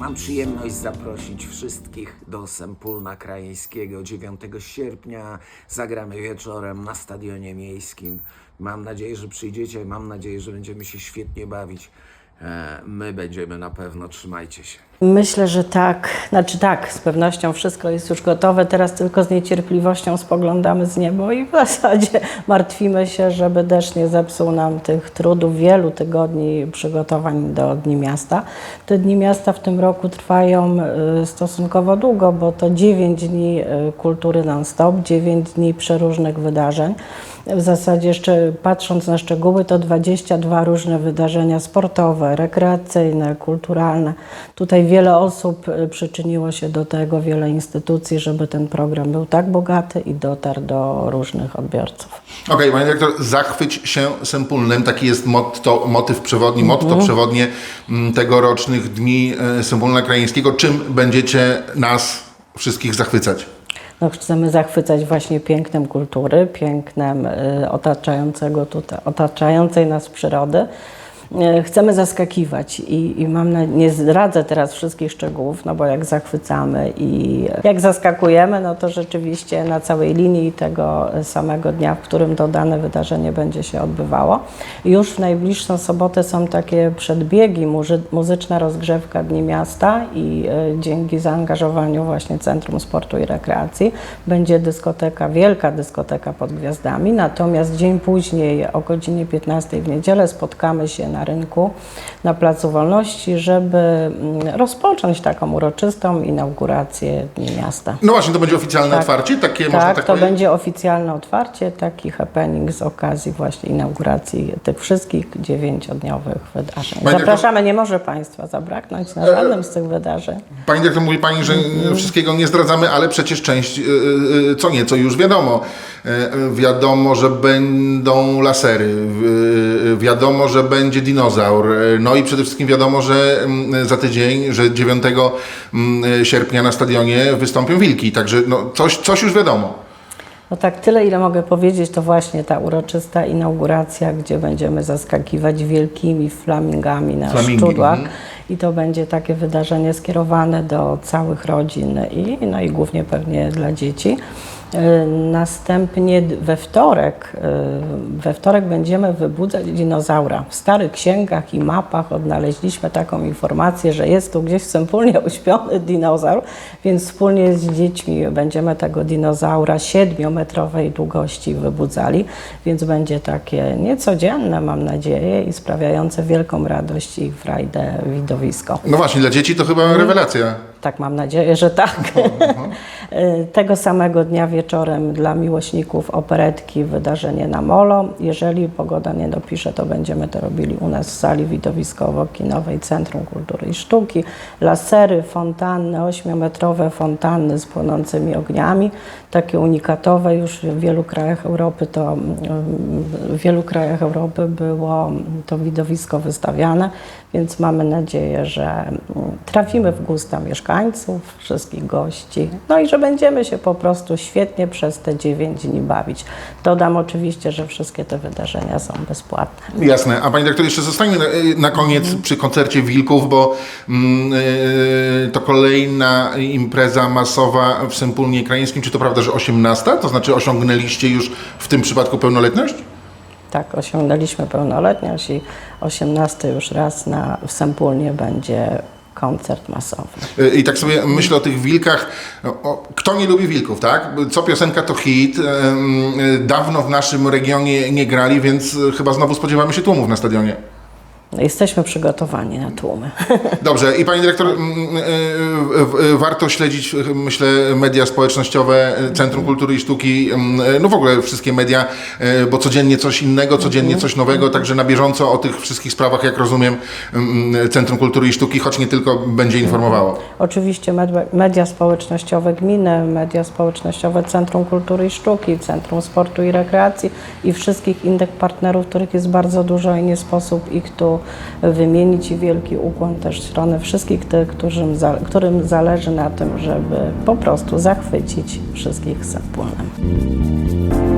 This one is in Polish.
Mam przyjemność zaprosić wszystkich do Sempólna Krajeńskiego 9 sierpnia. Zagramy wieczorem na Stadionie Miejskim. Mam nadzieję, że przyjdziecie. Mam nadzieję, że będziemy się świetnie bawić. E, My będziemy na pewno. Trzymajcie się. Myślę, że tak. Znaczy tak, z pewnością wszystko jest już gotowe. Teraz tylko z niecierpliwością spoglądamy z nieba i w zasadzie martwimy się, żeby deszcz nie zepsuł nam tych trudów wielu tygodni przygotowań do Dni Miasta. Te Dni Miasta w tym roku trwają y, stosunkowo długo, bo to 9 dni y, kultury non-stop, 9 dni przeróżnych wydarzeń. W zasadzie jeszcze patrząc na szczegóły, to 22 różne wydarzenia sportowe, rekreacyjne, kulturalne. Tutaj wiele osób y, przyczyniło się do tego, wiele instytucji, żeby ten program był tak bogaty i dotarł do różnych odbiorców. Okej, panie dyrektor, zachwyć się Sempólnem. Taki jest motto, motyw przewodni, motto przewodnie mm, tegorocznych dni e, Sempólna Krajeńskiego. Czym będziecie nas wszystkich zachwycać? No, chcemy zachwycać właśnie pięknem kultury, pięknem y, otaczającego tutaj, otaczającej nas przyrody. Y, Chcemy zaskakiwać i, i mam na, nie zdradzę teraz wszystkich szczegółów, no bo jak zachwycamy i jak zaskakujemy, no to rzeczywiście na całej linii tego samego dnia, w którym to dane wydarzenie będzie się odbywało. Już w najbliższą sobotę są takie przedbiegi, muzy, muzyczna rozgrzewka Dni Miasta i y, dzięki zaangażowaniu właśnie Centrum Sportu i Rekreacji będzie dyskoteka, wielka dyskoteka pod gwiazdami, natomiast dzień później o godzinie 15 w niedzielę spotkamy się na rynku na Placu Wolności, żeby mm, rozpocząć taką uroczystą inaugurację Dni Miasta. No właśnie, to będzie oficjalne Tak. otwarcie? Takie można Tak, tak to powiedzieć? będzie oficjalne otwarcie, taki happening z okazji właśnie inauguracji tych wszystkich dziewięciodniowych wydarzeń. Panie Zapraszamy, nie może Państwa zabraknąć na żadnym z tych wydarzeń. Pani dyrektor, mówi Pani, że Mhm. wszystkiego nie zdradzamy, ale przecież część, y, y, co nieco już wiadomo. Wiadomo, że będą lasery, wiadomo, że będzie dinozaur, y, no i przede wszystkim wiadomo, że mm, za tydzień, że 9 mm, sierpnia na stadionie wystąpią wilki, także no, coś, coś już wiadomo. No tak, tyle ile mogę powiedzieć, to właśnie ta uroczysta inauguracja, gdzie będziemy zaskakiwać wielkimi flamingami na Flamingi, szczudłach. I to będzie takie wydarzenie skierowane do całych rodzin i, no i głównie pewnie dla dzieci. Y, Następnie we wtorek, y, we wtorek będziemy wybudzać dinozaura. W starych księgach i mapach odnaleźliśmy taką informację, że jest tu gdzieś w Sempólnie uśpiony dinozaur, więc wspólnie z dziećmi będziemy tego dinozaura siedmiometrowej długości wybudzali, więc będzie takie niecodzienne, mam nadzieję, i sprawiające wielką radość i frajdę widowisko. No właśnie, dla dzieci to chyba rewelacja. Tak, mam nadzieję, że tak. Tego samego dnia wieczorem dla miłośników operetki wydarzenie na Molo. Jeżeli pogoda nie dopisze, to będziemy to robili u nas w sali widowiskowo-kinowej Centrum Kultury i Sztuki. Lasery, fontanny, ośmiometrowe fontanny z płonącymi ogniami. Takie unikatowe już w wielu krajach Europy to mm, w wielu krajach Europy było to widowisko wystawiane, więc mamy nadzieję, że mm, trafimy w gusta mieszkańców, wszystkich gości, no i że będziemy się po prostu świetnie przez te 9 dni bawić. Dodam oczywiście, że wszystkie te wydarzenia są bezpłatne. Jasne. A Pani dyrektor, jeszcze zostańmy na, na koniec Mhm. przy koncercie Wilków, bo mm, y, to kolejna impreza masowa w Sempólnie Krajeńskim. Czy to prawda, że 18? To znaczy osiągnęliście już w tym przypadku pełnoletność? Tak, osiągnęliśmy pełnoletność i 18 już raz na, w Sempólnie będzie koncert masowy. I tak sobie myślę o tych wilkach. Kto nie lubi wilków, tak? Co piosenka to hit. Dawno w naszym regionie nie grali, więc chyba znowu spodziewamy się tłumów na stadionie. Jesteśmy przygotowani na tłumy. Dobrze, i pani dyrektor, y, y, warto śledzić, myślę, media społecznościowe, y, Centrum Kultury i Sztuki, no w ogóle wszystkie media, bo codziennie coś innego, codziennie coś nowego, także na bieżąco o tych wszystkich sprawach, jak rozumiem, Centrum Kultury i Sztuki, choć nie tylko będzie informowało. Oczywiście med- media społecznościowe gminy, media społecznościowe Centrum Kultury i Sztuki, Centrum Sportu i Rekreacji i wszystkich innych partnerów, których jest bardzo dużo i nie sposób ich tu wymienić i wielki ukłon też w stronę wszystkich tych, którym, którym zależy na tym, żeby po prostu zachwycić wszystkich Sempólnem.